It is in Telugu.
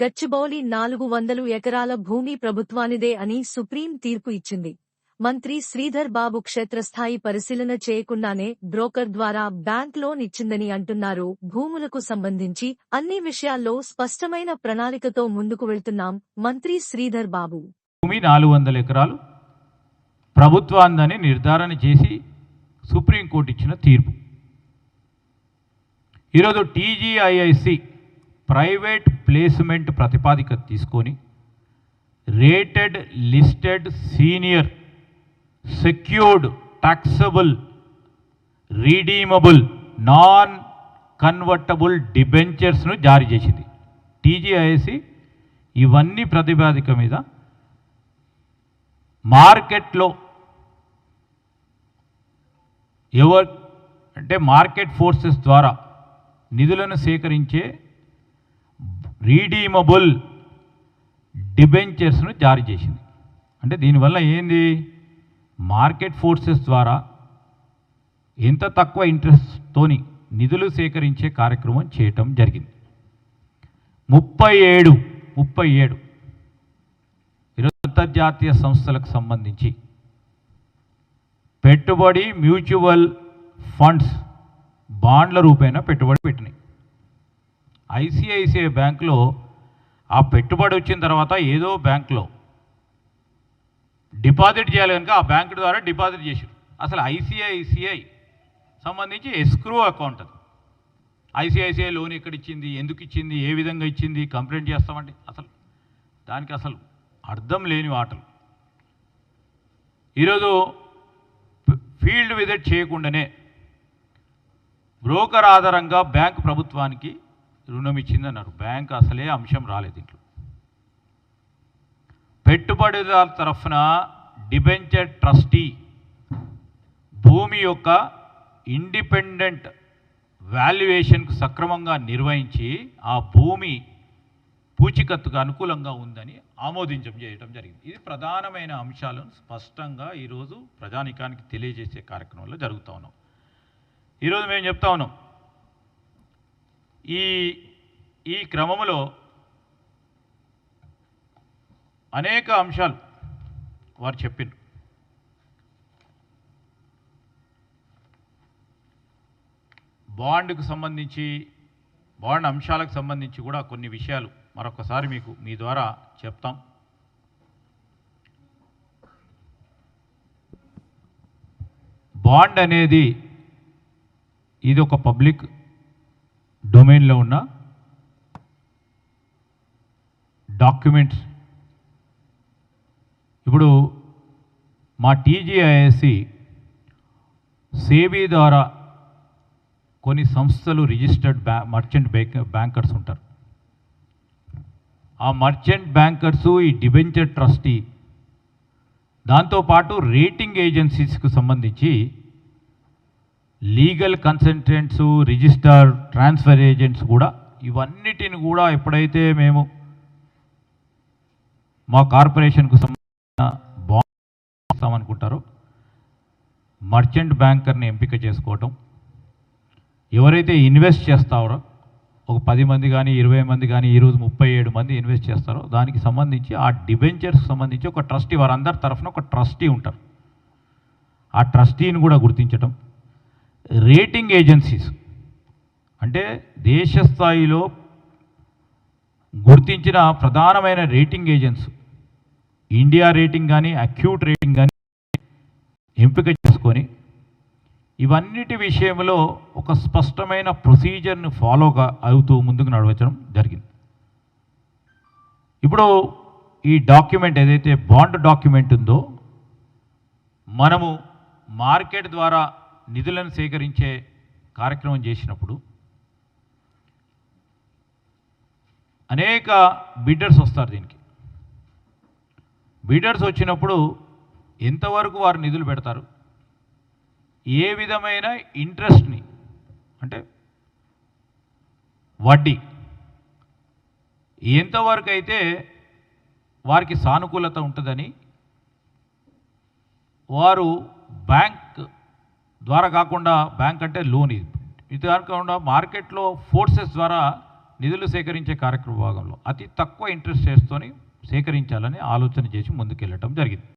గచ్చిబౌలి నాలుగు వందలు ఎకరాల భూమి ప్రభుత్వానిదే అని సుప్రీం తీర్పు ఇచ్చింది. మంత్రి శ్రీధర్ బాబు క్షేత్రస్థాయి పరిశీలన చేయకుండానే బ్రోకర్ ద్వారా బ్యాంక్ లోన్ ఇచ్చిందని అంటున్నారు. భూములకు సంబంధించి అన్ని విషయాల్లో స్పష్టమైన ప్రణాళికతో ముందుకు వెళ్తున్నాం మంత్రి శ్రీధర్ బాబు. భూమి నాలుగు వందల ఎకరాలు ప్రభుత్వాందని నిర్ధారణ చేసి సుప్రీంకోర్టు ఇచ్చిన తీర్పు. ఈరోజు టీజీఐఐసి ప్రైవేట్ ప్లేస్మెంట్ ప్రతిపాదిక తీసుకొని rated listed senior secured taxable redeemable non convertible డిబెంచర్స్ను జారీ చేసింది. టీజీఐసి ఇవన్నీ ప్రతిపాదిక మీద మార్కెట్లో ఎవరు అంటే మార్కెట్ ఫోర్సెస్ ద్వారా నిధులను సేకరించే రీడీమబుల్ డిబెంచర్స్ను జారీ చేసింది. అంటే దీనివల్ల ఏంది? మార్కెట్ ఫోర్సెస్ ద్వారా ఎంత తక్కువ ఇంట్రెస్ట్తోని నిధులు సేకరించే కార్యక్రమం చేయటం జరిగింది. ముప్పై ఏడు ముప్పై ఏడు ఈరోజు అంతర్జాతీయ సంస్థలకు సంబంధించి పెట్టుబడి మ్యూచువల్ ఫండ్స్ బాండ్ల రూపేణా పెట్టుబడి పెట్టినాయి. ఐసిఐసిఐ బ్యాంకులో ఆ పెట్టుబడి వచ్చిన తర్వాత ఏదో బ్యాంకులో డిపాజిట్ చేయాలి కనుక ఆ బ్యాంకు ద్వారా డిపాజిట్ చేసారు అసలు ఐసిఐసిఐ సంబంధించి ఎస్క్రూ అకౌంట్ అది. ఐసిఐసిఐ లోన్ ఎక్కడ ఇచ్చింది ఎందుకు ఇచ్చింది ఏ విధంగా ఇచ్చింది కంప్లైంట్ చేస్తామండి అసలు దానికి అసలు అర్థం లేని ఆటలు ఈరోజు ఫీల్డ్ విజిట్ చేయకుండానే బ్రోకర్ ఆధారంగా బ్యాంక్ ప్రభుత్వానికి రుణం ఇచ్చిందన్నారు బ్యాంక్ అసలే అంశం రాలేదు ఇంట్లో. పెట్టుబడిదారుల తరఫున డిబెంచర్ ట్రస్టీ భూమి యొక్క ఇండిపెండెంట్ వాల్యుయేషన్కు సక్రమంగా నిర్వహించి ఆ భూమి పూచికత్తుకు అనుకూలంగా ఉందని ఆమోదించం చేయడం జరిగింది. ఇది ప్రధానమైన అంశాలను స్పష్టంగా ఈరోజు ప్రజానికానికి తెలియజేసే కార్యక్రమంలో జరుగుతూ ఉన్నాం. ఈరోజు మేము చెప్తా ఉన్నాం. ఈ ఈ క్రమంలో అనేక అంశాలు వారు చెప్పిండ్రు. బాండ్కు సంబంధించి బాండ్ అంశాలకు సంబంధించి కూడా కొన్ని విషయాలు మరొకసారి మీకు మీ ద్వారా చెప్తాం. బాండ్ అనేది ఇది ఒక పబ్లిక్ డొమైన్లో ఉన్న డాక్యుమెంట్స్ ఇప్పుడు మా టీజీఐఎస్సి సేబీ ద్వారా కొన్ని సంస్థలు రిజిస్టర్డ్ బ్యా మర్చెంట్ బ్యాంక్ బ్యాంకర్స్ ఉంటారు. ఆ మర్చెంట్ బ్యాంకర్సు ఈ డిబెంచర్ ట్రస్టీ దాంతోపాటు రేటింగ్ ఏజెన్సీస్కు సంబంధించి legal consultants register transfer agents కూడా ఇవన్నిటిని కూడా ఎప్పుడైతే మేము మా కార్పొరేషన్కు సంబంధించిన బాగుంటామనుకుంటారో మర్చెంట్ బ్యాంకర్ని ఎంపిక చేసుకోవటం ఎవరైతే ఇన్వెస్ట్ చేస్తారో ఒక పది మంది కానీ ఇరవై మంది కానీ ఈరోజు ముప్పై ఏడు మంది ఇన్వెస్ట్ చేస్తారో దానికి సంబంధించి ఆ డిబెంచర్స్కి సంబంధించి ఒక ట్రస్టీ వారందరి తరఫున ఒక ట్రస్టీ ఉంటారు. ఆ ట్రస్టీని కూడా గుర్తించటం రేటింగ్ ఏజెన్సీస్ అంటే దేశ స్థాయిలో గుర్తించిన ప్రధానమైన రేటింగ్ ఏజెన్స్ ఇండియా రేటింగ్ కానీ అక్యూట్ రేటింగ్ కానీ ఎంపిక చేసుకొని ఇవన్నిటి విషయంలో ఒక స్పష్టమైన ప్రొసీజర్ని ఫాలో అవుతూ ముందుకు నడవచ్చడం జరిగింది. ఇప్పుడు ఈ డాక్యుమెంట్ ఏదైతే బాండ్ డాక్యుమెంట్ ఉందో మనము మార్కెట్ ద్వారా నిధులను సేకరించే కార్యక్రమం చేసినప్పుడు అనేక బిడ్డర్స్ వస్తారు దీనికి. బిడ్డర్స్ వచ్చినప్పుడు ఎంతవరకు వారు నిధులు పెడతారు? ఏ విధమైన ఇంట్రెస్ట్ని? అంటే వడ్డీ. ఎంతవరకు అయితే వారికి సానుకూలత ఉంటుందని వారు బ్యాంక్ ద్వారా కాకుండా బ్యాంక్ అంటే లోన్ ఇది. ఇది కాకుండా మార్కెట్లో ఫోర్సెస్ ద్వారా నిధులు సేకరించే కార్యక్రమ భాగంలో అతి తక్కువ ఇంట్రెస్ట్ చేస్తోని సేకరించాలని ఆలోచన చేసి ముందుకెళ్ళటం జరిగింది.